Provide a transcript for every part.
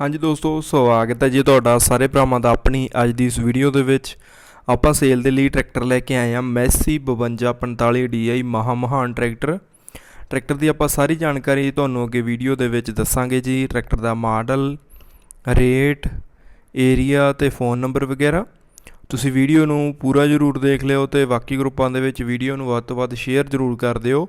ਹਾਂਜੀ ਦੋਸਤੋ, ਸਵਾਗਤ ਹੈ ਜੀ ਤੁਹਾਡਾ ਸਾਰੇ ਭਰਾਵਾਂ ਦਾ ਆਪਣੀ ਅੱਜ ਦੀ ਇਸ ਵੀਡੀਓ ਦੇ ਵਿੱਚ। ਆਪਾਂ ਸੇਲ ਦੇ ਲਈ ਟਰੈਕਟਰ ਲੈ ਕੇ ਆਏ ਹਾਂ ਮੈਸੀ 5245 DI ਮਹਾ ਮਹਾਨ ਟਰੈਕਟਰ ਟਰੈਕਟਰ ਦੀ ਆਪਾਂ ਸਾਰੀ ਜਾਣਕਾਰੀ ਤੁਹਾਨੂੰ ਅੱਗੇ ਵੀਡੀਓ ਦੇ ਵਿੱਚ ਦੱਸਾਂਗੇ ਜੀ। ਟਰੈਕਟਰ ਦਾ ਮਾਡਲ ਰੇਟ ਏਰੀਆ ਤੇ ਫੋਨ ਨੰਬਰ ਵਗੈਰਾ। ਤੁਸੀਂ ਵੀਡੀਓ ਨੂੰ ਪੂਰਾ ਜ਼ਰੂਰ ਦੇਖ ਲਿਓ ਤੇ ਬਾਕੀ ਗਰੁੱਪਾਂ ਦੇ ਵਿੱਚ ਵੀਡੀਓ ਨੂੰ ਵੱਧ ਤੋਂ ਵੱਧ ਸ਼ੇਅਰ ਜ਼ਰੂਰ ਕਰ ਦਿਓ।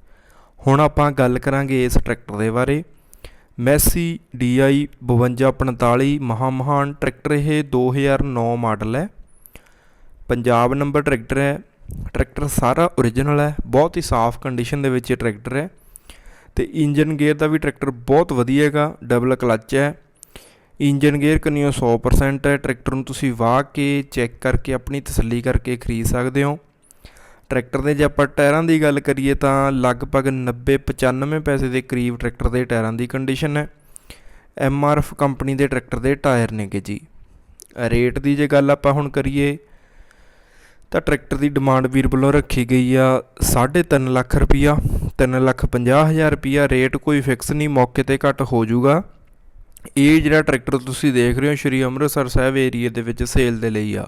ਹੁਣ ਆਪਾਂ ਗੱਲ ਕਰਾਂਗੇ ਇਸ ਟਰੈਕਟਰ ਦੇ ਬਾਰੇ। ਮੈਸੀ DI 5245 ਮਹਾ ਮਹਾਨ ਟਰੈਕਟਰ ਇਹ 2009 ਮਾਡਲ ਹੈ। ਪੰਜਾਬ ਨੰਬਰ ਟਰੈਕਟਰ ਹੈ। ਟਰੈਕਟਰ ਸਾਰਾ ਓਰੀਜਨਲ ਹੈ। ਬਹੁਤ ਹੀ ਸਾਫ਼ ਕੰਡੀਸ਼ਨ ਦੇ ਵਿੱਚ ਇਹ ਟਰੈਕਟਰ ਹੈ। ਤੇ ਇੰਜਨ ਗੇਅਰ ਦਾ ਵੀ ਟਰੈਕਟਰ ਬਹੁਤ ਵਧੀਆ ਹੈਗਾ। ਡਬਲ ਕਲੱਚ ਹੈ। ਇੰਜਨ ਗੇਅਰ ਕੰਨਿਓ 100% ਹੈ। ਟਰੈਕਟਰ ਨੂੰ ਤੁਸੀਂ ਵਾਹ ਕੇ ਚੈੱਕ ਕਰਕੇ ਆਪਣੀ ਤਸੱਲੀ ਕਰਕੇ ਖਰੀਦ ਸਕਦੇ ਹੋ। ਟਰੈਕਟਰ ਦੇ ਜੇ ਆਪਾਂ ਟਾਇਰਾਂ ਦੀ ਗੱਲ ਕਰੀਏ ਤਾਂ ਲਗਭਗ 90 95 ਪੈਸੇ ਦੇ ਕਰੀਬ ਟਰੈਕਟਰ ਦੇ ਟਾਇਰਾਂ ਦੀ ਕੰਡੀਸ਼ਨ ਹੈ। ਐਫ ਕੰਪਨੀ ਦੇ ਟਰੈਕਟਰ ਦੇ ਟਾਇਰ ਨੇਗੇ ਜੀ। ਰੇਟ ਦੀ ਜੇ ਗੱਲ ਆਪਾਂ ਹੁਣ ਕਰੀਏ, ਤਾਂ ਟਰੈਕਟਰ ਦੀ ਡਿਮਾਂਡ ਵੀਰ ਵੱਲੋਂ ਰੱਖੀ ਗਈ ਆ 3.5 ਲੱਖ ਰੁਪਈਆ 3 ਲੱਖ 50 ਹਜ਼ਾਰ ਰੁਪਈਆ। ਰੇਟ ਕੋਈ ਫਿਕਸ ਨਹੀਂ, ਮੌਕੇ ਤੇ ਘੱਟ ਹੋ ਜਾਊਗਾ। ਇਹ ਜਿਹੜਾ ਟਰੈਕਟਰ ਤੁਸੀਂ ਦੇਖ ਰਹੇ ਹੋ, ਸ਼੍ਰੀ ਅੰਮ੍ਰਿਤਸਰ ਸਾਹਿਬ ਏਰੀਆ ਦੇ ਵਿੱਚ ਸੇਲ ਦੇ ਲਈ ਆ।